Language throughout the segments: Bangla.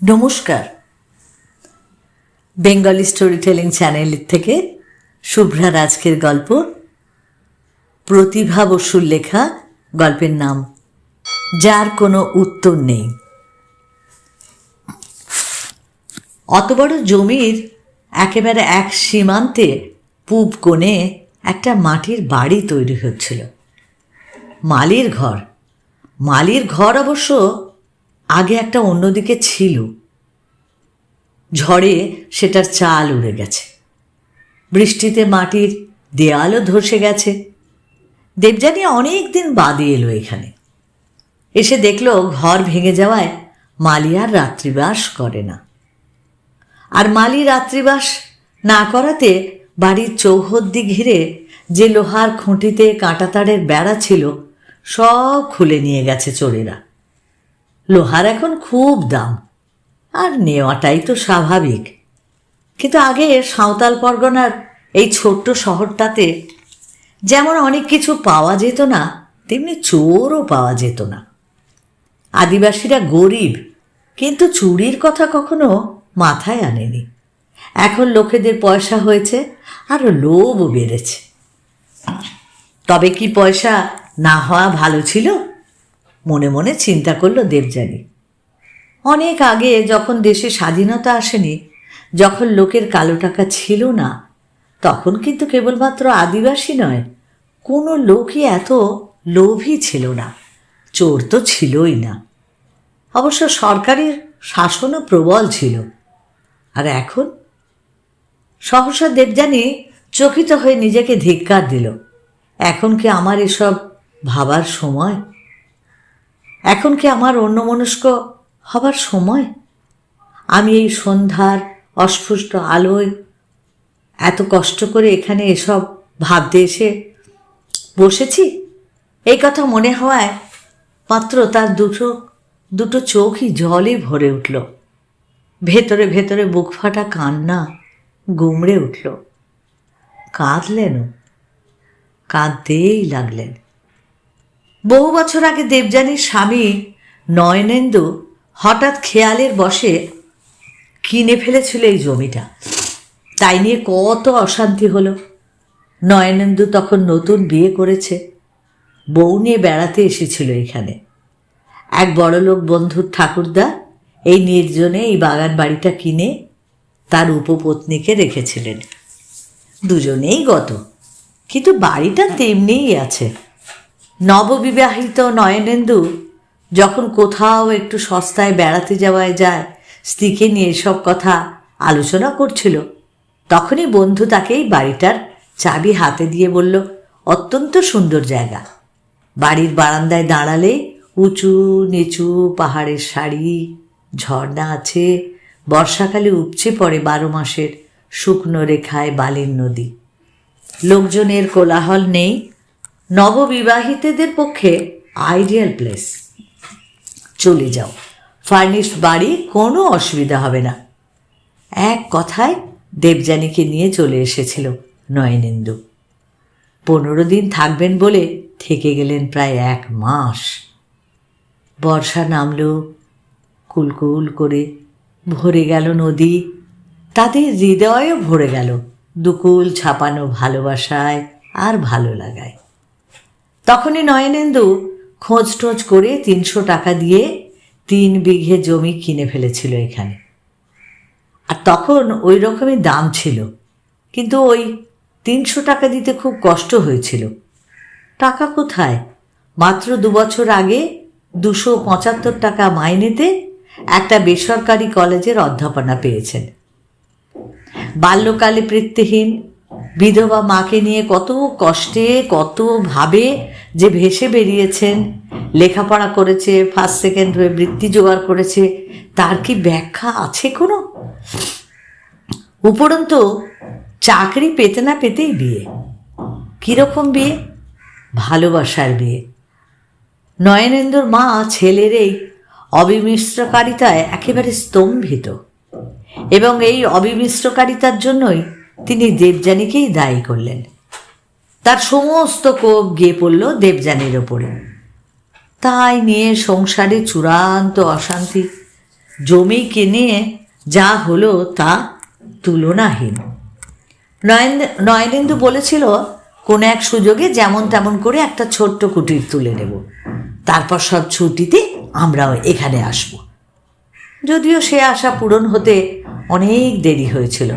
নমস্কার। বেঙ্গলি স্টোরি টেলিং চ্যানেল থেকে শুভ্রা রাজকের গল্প, প্রতিভা বসুর লেখা গল্পের নাম, যার কোনো উত্তর নেই। অত বড় জমির একেবারে এক সীমান্তে পূব কোণে একটা মাটির বাড়ি তৈরি হচ্ছিল। মালির ঘর। মালির ঘর অবশ্য আগে একটা অন্যদিকে ছিল। ঝড়ে সেটার চাল উড়ে গেছে। বৃষ্টিতে মাটির দেয়ালও ধসে গেছে। দেবযানী অনেক দিন বাদে এলো এখানে। এসে দেখল ঘর ভেঙে যাওয়ায় মালি আর রাত্রিবাস করে না। আর মালি রাত্রিবাস না করাতে বাড়ির চৌহদ্দি ঘিরে যে লোহার খুঁটিতে কাঁটাতারের বেড়া ছিল, সব খুলে নিয়ে গেছে চোরেরা। লোহার এখন খুব দাম। আর নেওয়াটাই তো স্বাভাবিক। কিন্তু আগে সাঁওতাল পরগনার এই ছোট্ট শহরটাতে যেমন অনেক কিছু পাওয়া যেত না, তেমনি চোরও পাওয়া যেত না। আদিবাসীরা গরিব, কিন্তু চুরির কথা কখনো মাথায় আনেনি। এখন লোকেদের পয়সা হয়েছে, আর লোভও বেড়েছে। তবে কি পয়সা না হওয়া ভালো ছিল? মনে মনে চিন্তা করল দেবযানী। অনেক আগে যখন দেশে স্বাধীনতা আসেনি, যখন লোকের কালো টাকা ছিল না, তখন কিন্তু কেবলমাত্র আদিবাসী নয়, কোনো লোকই এত লোভী ছিল না, চোর তো ছিলই না। অবশ্য সরকারের শাসনও প্রবল ছিল। আর এখন? সহসা দেবযানী চকিত হয়ে নিজেকে ধিক্কার দিল। এখন কি আমার এসব ভাবার সময়? এখন কি আমার অন্যমনস্ক হবার সময়? আমি এই সন্ধ্যার অস্ফুষ্ট আলোয় এত কষ্ট করে এখানে এসব ভাবতে এসে বসেছি? এই কথা মনে হওয়ায় মাত্র তার দুটো দুটো চোখই জলে ভরে উঠল। ভেতরে ভেতরে বুক ফাটা কান্না গুমড়ে উঠল। কাঁদলেনও কাঁদতেই লাগলেন। বহু বছর আগে দেবযানীর স্বামী নয়নেন্দু হঠাৎ খেয়ালের বসে কিনে ফেলেছিল এই জমিটা। তাই নিয়ে কত অশান্তি হলো। নয়নেন্দু তখন নতুন বিয়ে করেছে। বউ নিয়ে বেড়াতে এসেছিল এখানে। এক বড়লোক বন্ধুর ঠাকুরদা এই নির্জনে এই বাগান বাড়িটা কিনে তার উপপত্নীকে রেখেছিলেন। দুজনেই গত, কিন্তু বাড়িটা তেমনিই আছে। নববিবাহিত নয়নেন্দু যখন কোথাও একটু সস্তায় বেড়াতে যাওয়ায় যায়, স্ত্রীকে নিয়ে এসব কথা আলোচনা করছিল। তখনই বন্ধু তাকে এই বাড়িটার চাবি হাতে দিয়ে বলল, অত্যন্ত সুন্দর জায়গা। বাড়ির বারান্দায় দাঁড়ালে উঁচু নিচু পাহাড়ের শাড়ি ঝর্ণা আছে, বর্ষাকালে উপচে পড়ে বারো মাসের শুকনো রেখায় বালির নদী। লোকজনের কোলাহল নেই নববিবাহিতদের পক্ষে আইডিয়াল প্লেস। চলে যাও। ফার্নিশড বাড়ি কোনো অসুবিধা হবে না। এক কথায় দেবযানীকে নিয়ে চলে এসেছিল নয়নেন্দু। পনেরো দিন থাকবেন বলে থেকে গেলেন প্রায় এক মাস। বর্ষা নামল, কুলকুল করে ভরে গেল নদী। তাদের হৃদয়ও ভরে গেল। দুকুল ছাপানো ভালোবাসায় আর ভালো লাগায়। তখনই নয়নেন্দু খোঁজ টোজ করে তিনশো টাকা দিয়ে তিন বিঘে জমি কিনে ফেলেছিল এখানে। আর তখন ওই রকমই দাম ছিল, কিন্তু ওই তিনশো টাকা দিতে খুব কষ্ট হয়েছিল। টাকা কোথায়? মাত্র দু বছর আগে দুশো পঁচাত্তর টাকা মাইনেতে একটা বেসরকারি কলেজের অধ্যাপনা পেয়েছেন। বাল্যকালে বৃত্তিহীন বিধবা মাকে নিয়ে কত কষ্টে, কত ভাবে যে ভেসে বেরিয়েছেন, লেখাপড়া করেছে ফার্স্ট সেকেন্ড হয়ে বৃত্তি জোগাড় করেছে, তার কি ব্যাখ্যা আছে কোনো? উপরন্তু চাকরি পেতে না পেতেই বিয়ে। কীরকম বিয়ে? ভালোবাসার বিয়ে। নয়নেন্দুর মা ছেলের এই অবিমিশ্রকারিতায় একেবারে স্তম্ভিত। এবং এই অবিমিশ্রকারিতার জন্যই তিনি দেবযানীকেই দায়ী করলেন। তার সমস্ত কোপ গিয়ে পড়ল দেবযানীর ওপরে। তাই নিয়ে সংসারে চূড়ান্ত অশান্তি। জমি কিনে যা হলো তা তুলনাহীন। নয়ন নয়নেন্দু বলেছিল, কোনো এক সুযোগে যেমন তেমন করে একটা ছোট্ট কুটির তুলে নেব। তারপর সব ছুটিতে আমরাও এখানে আসব। যদিও সে আশা পূরণ হতে অনেক দেরি হয়েছিল।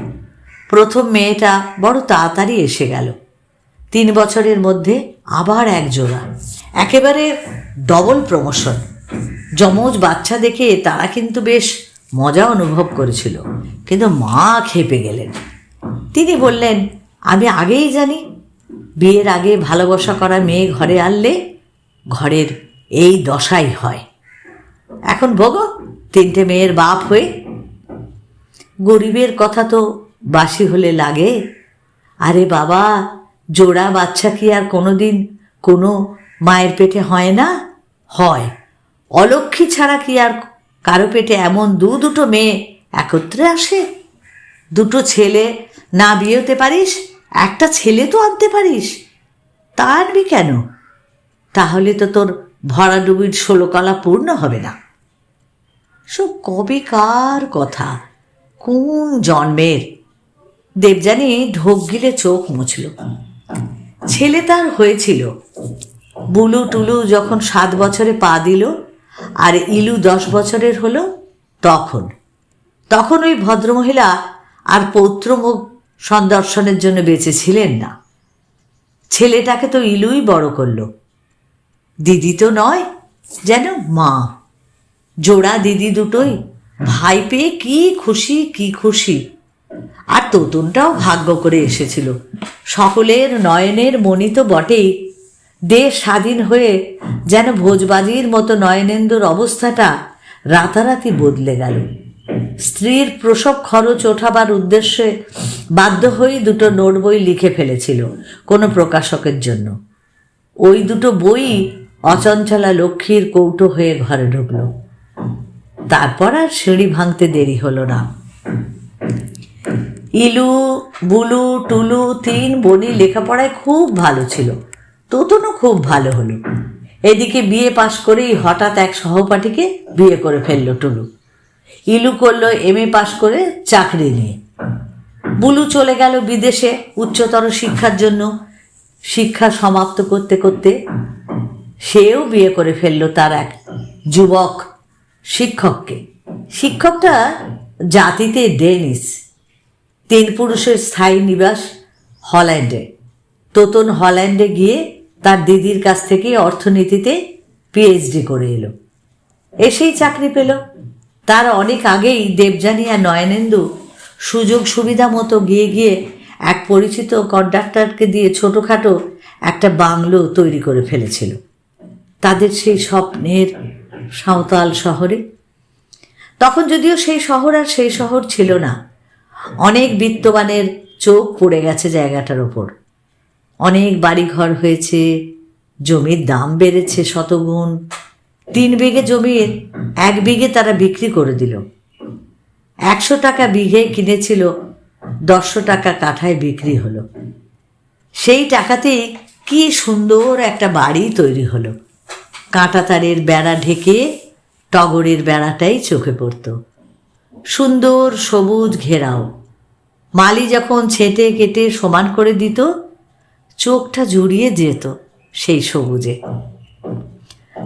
প্রথম মেয়েটা বড় তাড়াতাড়ি এসে গেল। তিন বছরের মধ্যে আবার এক জোড়া একেবারে ডবল প্রমোশন যমজ বাচ্চা দেখে তারা কিন্তু বেশ মজা অনুভব করেছিল। কিন্তু মা খেপে গেলেন। তিনি বললেন, আমি আগেই জানি, বিয়ের আগে ভালোবাসা করা মেয়ে ঘরে আনলে ঘরের এই দশাই হয়। এখন ভোগো, তিনটে মেয়ের বাপ হয়ে গরিবের কথা তো বাসি হলে লাগে? আরে বাবা, জোড়া বাচ্চা কি আর কোনোদিন কোনো মায়ের পেটে হয় না? হয়। অলক্ষী ছাড়া কি আর কারও পেটে এমন দু দুটো মেয়ে একত্রে আসে? দুটো ছেলে না বিয়ে হতে পারিস, একটা ছেলে তো আনতে পারিস। তা আনবি কেন? তাহলে তো তোর ভরাডুবির ষোলকলা পূর্ণ হবে না। সব কবে কার কথা? কোন জন্মের দেবযানী ঢোক গিলে চোখ মুছল। ছেলে তার হয়েছিল। বুলু টুলু যখন সাত বছরে পা দিল, আর ইলু দশ বছরের হলো তখন। তখন ওই ভদ্রমহিলা আর পৌত্রমুখ সন্দর্শনের জন্য বেঁচে ছিলেন না। ছেলেটাকে তো ইলুই বড় করল। দিদি তো নয়, যেন মা। জোড়া দিদি দুটোই, ভাই পেয়ে কি খুশি কি খুশি। আর তোতনটাও ভাগ্য করে এসেছিল। সকলের নয়নের মনি তো বটেই। দেশ স্বাধীন হয়ে যেন ভোজবাজির মতো নয়নেন্দুর অবস্থাটা রাতারাতি বদলে গেল। স্ত্রীর প্রসব খরচ ওঠাবার উদ্দেশ্যে বাধ্য হয়ে দুটো নোট বই লিখে ফেলেছিল কোনো প্রকাশকের জন্য। ওই দুটো বই অচঞ্চলা লক্ষ্মীর কৌটো হয়ে ঘরে ঢুকল। তারপর আর সিঁড়ি ভাঙতে দেরি হলো না। ইলু, বুলু, টুলু তিন বনি লেখাপড়ায় খুব ভালো ছিল। তোতনও খুব ভালো হলো। এদিকে বিয়ে পাশ করেই হঠাৎ এক সহপাঠীকে বিয়ে করে ফেলল টুলু। ইলু করল এম এ পাশ করে চাকরি নিয়ে। বুলু চলে গেল বিদেশে উচ্চতর শিক্ষার জন্য। শিক্ষা সমাপ্ত করতে করতে সেও বিয়ে করে ফেলল তার এক যুবক শিক্ষককে। শিক্ষকটা জাতিতে ডেনিস। তিন পুরুষের স্থায়ী নিবাস হল্যান্ডে। তোতন হল্যান্ডে গিয়ে তার দিদির কাছ থেকে অর্থনীতিতে পিএইচডি করে এলো। এসেই চাকরি পেল। তার অনেক আগেই দেবযানী আর নয়নেন্দু সুযোগ সুবিধা মতো গিয়ে গিয়ে এক পরিচিত কন্ডাক্টরকে দিয়ে ছোটোখাটো একটা বাংলো তৈরি করে ফেলেছিল। তাদের সেই স্বপ্নের সাঁওতাল শহরে। তখন যদিও সেই শহর আর সেই শহর ছিল না অনেক বিত্তবানের চোখ পড়ে গেছে জায়গাটার ওপর অনেক বাড়িঘর হয়েছে, জমির দাম বেড়েছে শতগুণ। তিন বিঘে জমির এক বিঘে তারা বিক্রি করে দিল। একশো টাকা বিঘে কিনেছিল, দশশো টাকা কাঠায় বিক্রি হলো। সেই টাকাতেই কি সুন্দর একটা বাড়ি তৈরি হলো। কাঁটাতারের বেড়া ঢেকে টগরের বেড়াটাই চোখে পড়ত। সুন্দর সবুজ ঘেরাও। মালি যখন ছেটে কেটে সমান করে দিত, চোখটা জুড়িয়ে যেত সেই সবুজে।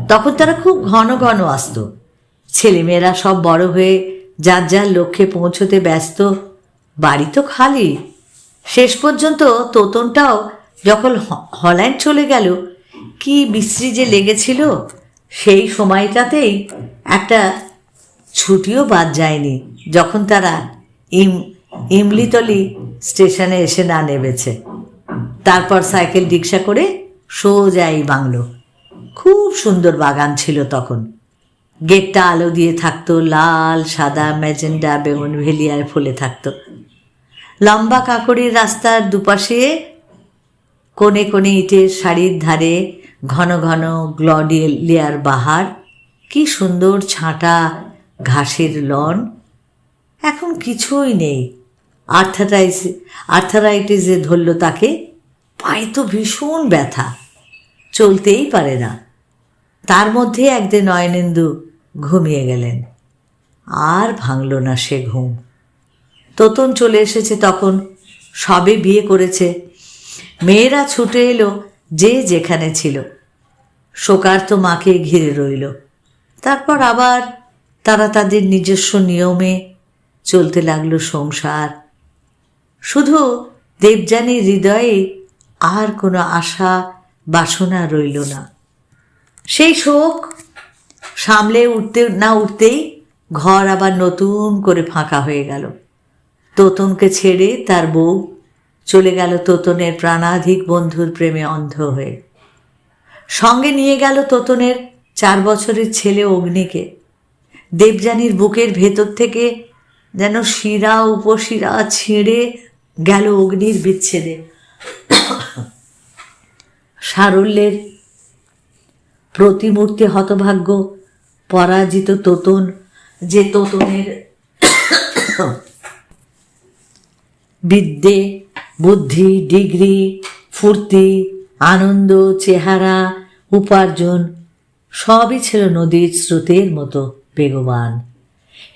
তখন তারা খুব ঘন ঘন আসত। ছেলেমেয়েরা সব বড় হয়ে যার যার লক্ষ্যে পৌঁছতে ব্যস্ত। বাড়ি তো খালি। শেষ পর্যন্ত তোতনটাও যখন হল্যান্ড চলে গেল, কি বিশ্রী যে লেগেছিল, সেই সময়টাতেই একটা ছুটিও বাদ যায়নি। যখন তারা ইম ইমলিতলি স্টেশনে এসে না নেমেছে। তারপর সাইকেল রিক্সা করে সোজা এই বাংলো। খুব সুন্দর বাগান ছিল তখন। গেটটা আলো দিয়ে থাকতো, লাল, সাদা ম্যাজেন্ডা বেগুন ভেলিয়ায় ফুলে থাকতো। লম্বা কাকড়ির রাস্তার দুপাশে কোণে কোণে ইটের শাড়ির ধারে ঘন ঘন গ্লডিলিয়ার বাহার। কি সুন্দর ছাঁটা ঘাসের লন। এখন কিছুই নেই। আর্থারাইস আর্থারাইটিসে ধরল তাকে। পায়ে তো ভীষণ ব্যথা। চলতেই পারে না। তার মধ্যে একদিন নয়নেন্দু ঘুমিয়ে গেলেন। আর ভাঙল না সে ঘুম। তোতন চলে এসেছে তখন। সবে বিয়ে করেছে। মেয়েরা ছুটে এলো যে যেখানে ছিল। শোকার্ত মাকে ঘিরে রইল। তারপর আবার তারা তাদের নিজস্ব নিয়মে চলতে লাগল সংসার। শুধু দেবযানীর হৃদয়ে আর কোনো আশা, বাসনা রইল না। সেই শোক সামলে উঠতে, না উঠতেই ঘর আবার নতুন করে ফাঁকা হয়ে গেল। তোতনকে ছেড়ে তার বউ চলে গেল তোতনের প্রাণাধিক বন্ধুর প্রেমে অন্ধ হয়ে। সঙ্গে নিয়ে গেল তোতনের চার বছরের ছেলে অগ্নিকে। দেবযানীর বুকের ভেতর থেকে যেন শিরা উপশিরা ছিঁড়ে গেল অগ্নির বিচ্ছেদে। সারল্যের প্রতিমূর্তি হতভাগ্য, পরাজিত তোতন, যে তোতনের বিদ্যে, বুদ্ধি, ডিগ্রি, ফুর্তি, আনন্দ, চেহারা, উপার্জন, সবই ছিল নদীর স্রোতের মতো বেগবান।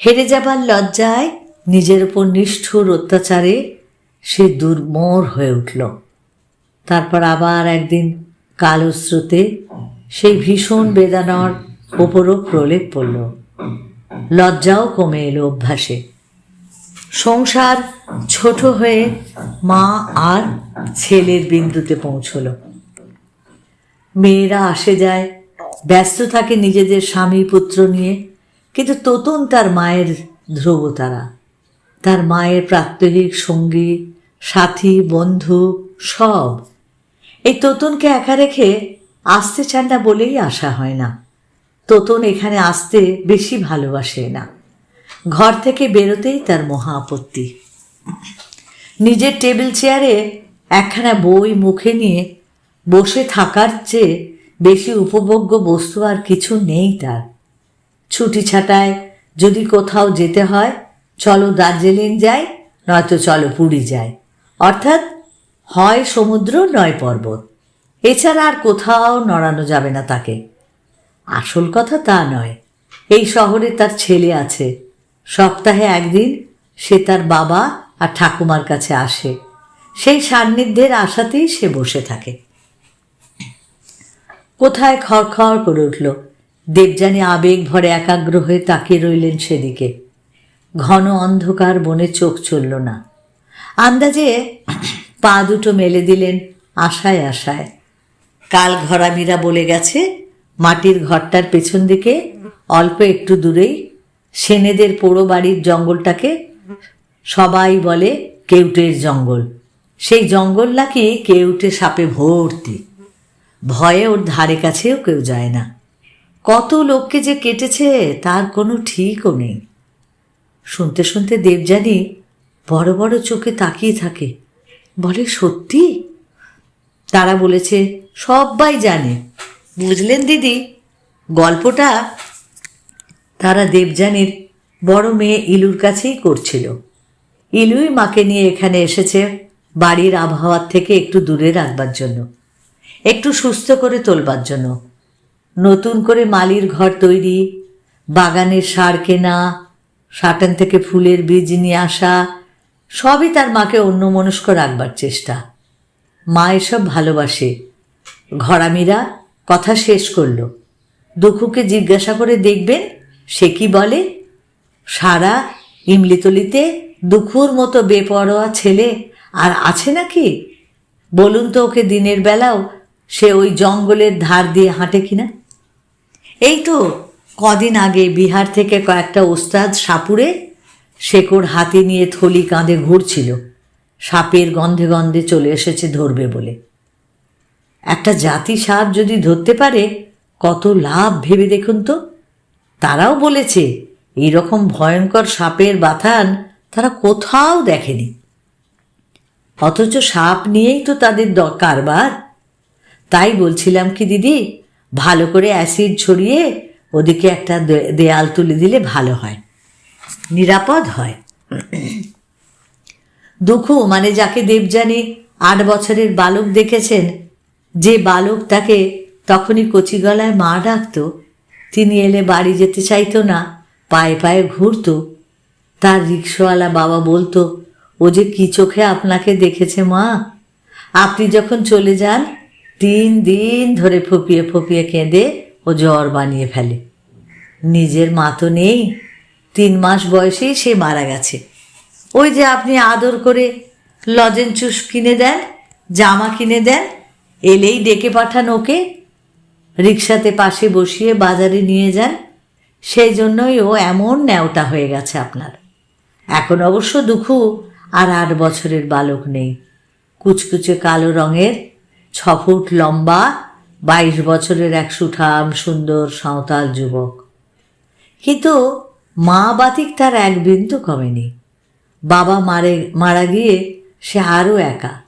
হেরে যাবার লজ্জায় নিজের উপর নিষ্ঠুর অত্যাচারে সে দুর্মর হয়ে উঠল। তারপর আবার একদিন কালো স্রোতে সেই ভীষণ বেদানার ওপরও প্রলেপ পড়ল। লজ্জাও কমে এলো অভ্যাসে। সংসার ছোট হয়ে মা আর ছেলের বিন্দুতে পৌঁছলো। মেয়েরা আসে যায়, ব্যস্ত থাকে নিজেদের স্বামী পুত্র নিয়ে, কিন্তু তোতন তার মায়ের ধ্রুব তারা। তার মায়ের প্রাত্যহিক সঙ্গী সাথী, বন্ধু, সব। এই তোতনকে একা রেখে আসতে চান না বলেই আসা হয় না। তোতন এখানে আসতে বেশি ভালোবাসে না। ঘর থেকে বেরোতেই তার মহা আপত্তি। নিজের টেবিল চেয়ারে একখানা বই মুখে নিয়ে বসে থাকার চেয়ে বেশি উপভোগ্য বস্তু আর কিছু নেই তার। ছুটি ছাটায় যদি কোথাও যেতে হয়, চলো দার্জিলিং যাই, নয়তো চলো পুরী যাই। অর্থাৎ হয় সমুদ্র, নয় পর্বত। এছাড়া আর কোথাও নড়ানো যাবে না তাকে। আসল কথা তা নয়। এই শহরে তার ছেলে আছে। সপ্তাহে একদিন সে তার বাবা আর ঠাকুমার কাছে আসে। সেই সান্নিধ্যের আশাতেই সে বসে থাকে। কোথায় খড়খড় করে উঠল। দেবযানী আবেগ ভরে একাগ্র হয়ে তাকিয়ে রইলেন সেদিকে। ঘন অন্ধকার বনে চোখ চলল না। আন্দাজে পা দুটো মেলে দিলেন আশায় আশায়। কাল ঘরামিরা বলে গেছে, মাটির ঘরটার পেছন দিকে অল্প একটু দূরেই সেনেদের পোড়ো বাড়ির জঙ্গলটাকে সবাই বলে কেউটের জঙ্গল। সেই জঙ্গল নাকি কেউটে সাপে ভর্তি। ভয়ে ওর ধারে কাছেও কেউ যায় না। কত লোককে যে কেটেছে তার কোনো ঠিকও নেই। শুনতে শুনতে দেবযানী বড় বড় চোখে তাকিয়ে থাকে। বলে, সত্যি? তারা বলেছে, সবাই জানে। বুঝলেন দিদি? গল্পটা? তারা দেবযানীর বড় মেয়ে ইলুর কাছেই করছিল। ইলুই মাকে নিয়ে এখানে এসেছে বাড়ির আবহাওয়ার থেকে একটু দূরে রাখবার জন্য, একটু সুস্থ করে তোলবার জন্য। নতুন করে মালির ঘর তৈরি, বাগানের সার কেনা, সাটান থেকে ফুলের বীজ নিয়ে আসা সবই তার মাকে অন্যমনস্ক রাখবার চেষ্টা। মা এসব ভালোবাসে। ঘরামিরা কথা শেষ করল। দুঃখুকে জিজ্ঞাসা করে দেখবেন? সে কি বলে? সারা ইমলিতলিতে দুঃখুর মতো বেপরোয়া ছেলে আর আছে নাকি? বলুন তো ওকে দিনের বেলাও সে ওই জঙ্গলের ধার দিয়ে হাঁটে কিনা? এই তো কদিন আগে বিহার থেকে কয়েকটা ওস্তাদ সাপুরে শেকড় হাতে নিয়ে থলি কাঁধে ঘুরছিল। সাপের গন্ধে গন্ধে চলে এসেছে ধরবে বলে। একটা জাতি সাপ যদি ধরতে পারে, কত লাভ ভেবে দেখুন তো। তারাও বলেছে, এইরকম ভয়ঙ্কর সাপের বাথান তারা কোথাও দেখেনি। অথচ সাপ নিয়েই তো তাদের কারবার। তাই বলছিলাম কি, দিদি, ভালো করে অ্যাসিড ছড়িয়ে ওদিকে একটা দেয়াল তুলে দিলে ভালো হয়। নিরাপদ হয়। দুঃখ মানে যাকে দেবযানী আট বছরের বালক দেখেছেন, যে বালক তাকে তখনই কচি গলায় মা ডাকত, তিনি এলে বাড়ি যেতে চাইতো না, পায়ে পায়ে ঘুরতো। তার রিক্সাওয়ালা বাবা বলতো, ও যে কি চোখে আপনাকে দেখেছে মা? আপনি যখন চলে যান, তিন দিন ধরে ফুপিয়ে ফুপিয়ে কেঁদে ও জ্বর বানিয়ে ফেলে। নিজের মা তো নেই তিন মাস বয়সেই সে মারা গেছে। ওই যে আপনি আদর করে লজেন চুস কিনে দেন, জামা কিনে দেন, এলেই ডেকে পাঠান ওকে, রিক্সাতে পাশে বসিয়ে বাজারে নিয়ে যান। সেই জন্যই ও এমন ন্যাওটা হয়ে গেছে আপনার। এখন অবশ্য দুঃখু আর আট বছরের বালক নেই। কুচকুচে কালো রঙের, ছ ফুট লম্বা, বাইশ বছরের এক সুঠাম সুন্দর সাঁওতাল যুবক। কিন্তু মা বাতিক তার এক বিন্দু কমেনি। বাবা মারে, মারা গিয়ে সে আরও একা।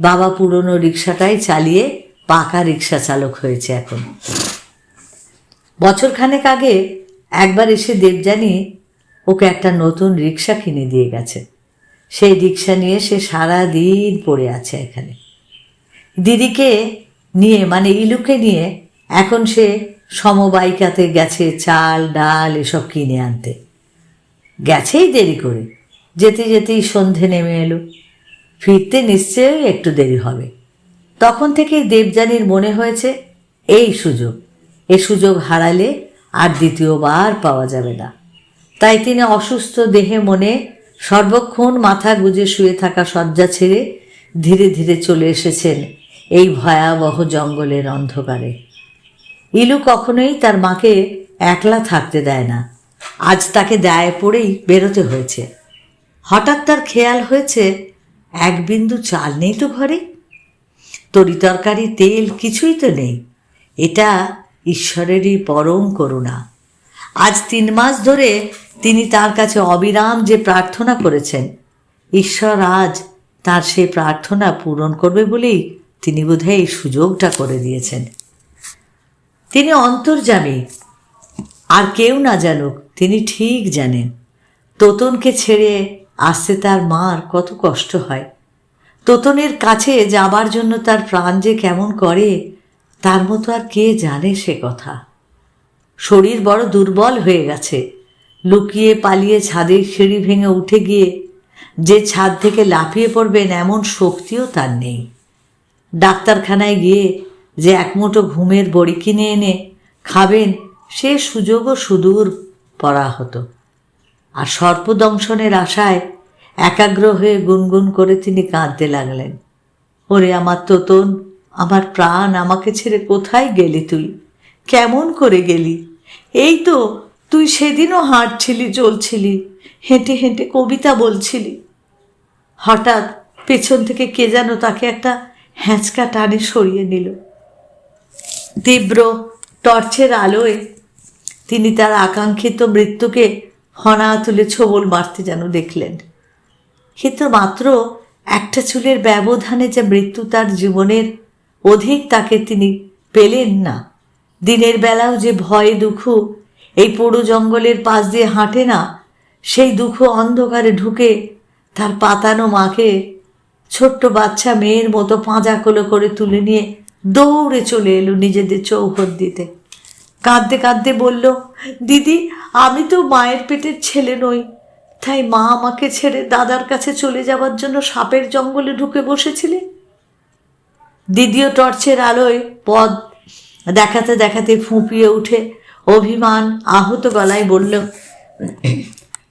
বাবা পুরনো রিক্সাটাই চালিয়ে পাকা রিক্সা চালক হয়েছে এখন। বছরখানেক আগে একবার এসে দেবযানী ওকে একটা নতুন রিক্সা কিনে দিয়ে গেছে। সেই রিক্সা নিয়ে সে সারা দিন পড়ে আছে এখানে। দিদিকে নিয়ে মানে ইলুকে নিয়ে এখন সে সমবায়িকাতে গেছে চাল, ডাল, এসব কিনে আনতে। গেছেই দেরি করে। যেতে যেতেই সন্ধে নেমে এলো। ফিরতে নিশ্চয়ই একটু দেরি হবে। তখন থেকেই দেবযানীর মনে হয়েছে, এই সুযোগ, এ সুযোগ হারালে আর দ্বিতীয়বার পাওয়া যাবে না। তাই তিনি অসুস্থ দেহে মনে সর্বক্ষণ মাথা গুজে শুয়ে থাকা শয্যা ছেড়ে ধীরে ধীরে চলে এসেছেন এই ভয়াবহ জঙ্গলের অন্ধকারে। ইলু কখনোই তার মাকে একলা থাকতে দেয় না। আজ তাকে দায়ে পড়েই বেরোতে হয়েছে। হঠাৎ তার খেয়াল হয়েছে, এক বিন্দু চাল নেই তো ঘরে? তরি তরকারি, তেল কিছুই তো নেই। এটা ঈশ্বরেরই পরম করুণা। আজ তিন মাস ধরে তিনি তার কাছে অবিরাম যে প্রার্থনা করেছেন, ঈশ্বর আজ তার সেই প্রার্থনা পূরণ করবে বলেই তিনি বোধহয় এই সুযোগটা করে দিয়েছেন। তিনি অন্তর্জামী। আর কেউ না জানুক, তিনি ঠিক জানেন। তোতনকে ছেড়ে আসতে তার মার কত কষ্ট হয়। তোতনের কাছে যাবার জন্য তার প্রাণ যে কেমন করে, তার মতো আর কে জানে সে কথা। শরীর বড় দুর্বল হয়ে গেছে। লুকিয়ে পালিয়ে ছাদের সিঁড়ি ভেঙে উঠে গিয়ে, যে ছাদ থেকে লাফিয়ে পড়বেন এমন শক্তিও তার নেই। ডাক্তারখানায় গিয়ে যে একমুঠো ঘুমের বড়ি কিনে এনে খাবেন, সে সুযোগও সুদূর পড়া হতো। আর সর্পদংশনের আশায় একাগ্র হয়ে গুনগুন করে তিনি কাঁদতে লাগলেন। ওরে আমার তোতন, আমার প্রাণ, আমাকে ছেড়ে কোথায় গেলি তুই? কেমন করে গেলি? এই তো, তুই সেদিনও হাঁটছিলি, চলছিলি, হেঁটে হেঁটে কবিতা বলছিলি। হঠাৎ পেছন থেকে কে যেন তাকে একটা হ্যাঁচকা টানে সরিয়ে নিল। তীব্র টর্চের আলোয় তিনি তার আকাঙ্ক্ষিত মৃত্যুকে হনা তুলে ছোবল মারতে যেন দেখলেন। কিন্তু মাত্র একটা চুলের ব্যবধানে যে মৃত্যু তার জীবনের অধিক তাকে তিনি পেলেন না। দিনের বেলাও যে ভয়ে দুঃখ এই পোড়ো জঙ্গলের পাশ দিয়ে হাঁটে না, সেই দুঃখ অন্ধকারে ঢুকে তার পাতানো মাকে ছোট্ট বাচ্চা মেয়ের মতো পাঁজা কোলো করে তুলে নিয়ে দৌড়ে চলে এলো নিজেদের চৌহদ দিতে। কাঁদতে কাঁদতে বলল, দিদি, আমি তো মায়ের পেটের ছেলে নই। তাই মা আমাকে ছেড়ে দাদার কাছে চলে যাওয়ার জন্য সাপের জঙ্গলে ঢুকে বসেছিলে? দ্বিতীয় টর্চের আলোয় পদ দেখাতে দেখাতে ফুঁপিয়ে উঠে অভিমান আহত গলায় বলল,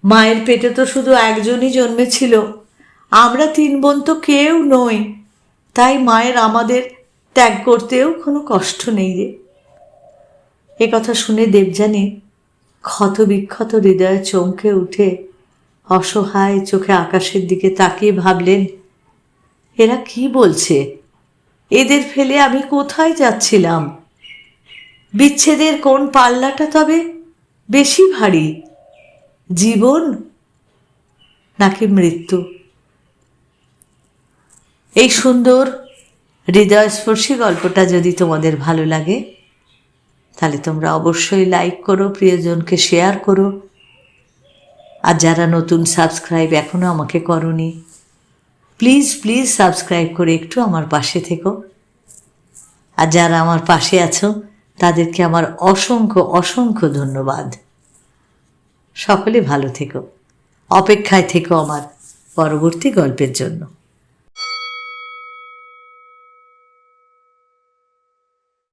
মায়ের পেটে তো শুধু একজনই জন্মেছিল। আমরা তিন বোন তো কেউ নই। তাই মায়ের আমাদের ত্যাগ করতেও কোনো কষ্ট নেই রে। এ কথা শুনে দেবযানী ক্ষত বিক্ষত হৃদয়ে চমকে উঠে অসহায় চোখে আকাশের দিকে তাকিয়ে ভাবলেন, এরা কি বলছে? এদের ফেলে আমি কোথায় যাচ্ছিলাম? বিচ্ছেদের কোন পাল্লাটা তবে বেশি ভারী, জীবন নাকি মৃত্যু? এই সুন্দর হৃদয়স্পর্শী গল্পটা যদি তোমাদের ভালো লাগে, তাহলে তোমরা অবশ্যই লাইক করো, প্রিয়জনকে শেয়ার করো। আর যারা নতুন সাবস্ক্রাইব এখনও আমাকে করনি প্লিজ প্লিজ সাবস্ক্রাইব করে একটু আমার পাশে থেকো। আর যারা আমার পাশে আছো, তাদেরকে আমার অসংখ্য অসংখ্য ধন্যবাদ। সকলে ভালো থেকো। অপেক্ষায় থেকো আমার পরবর্তী গল্পের জন্য।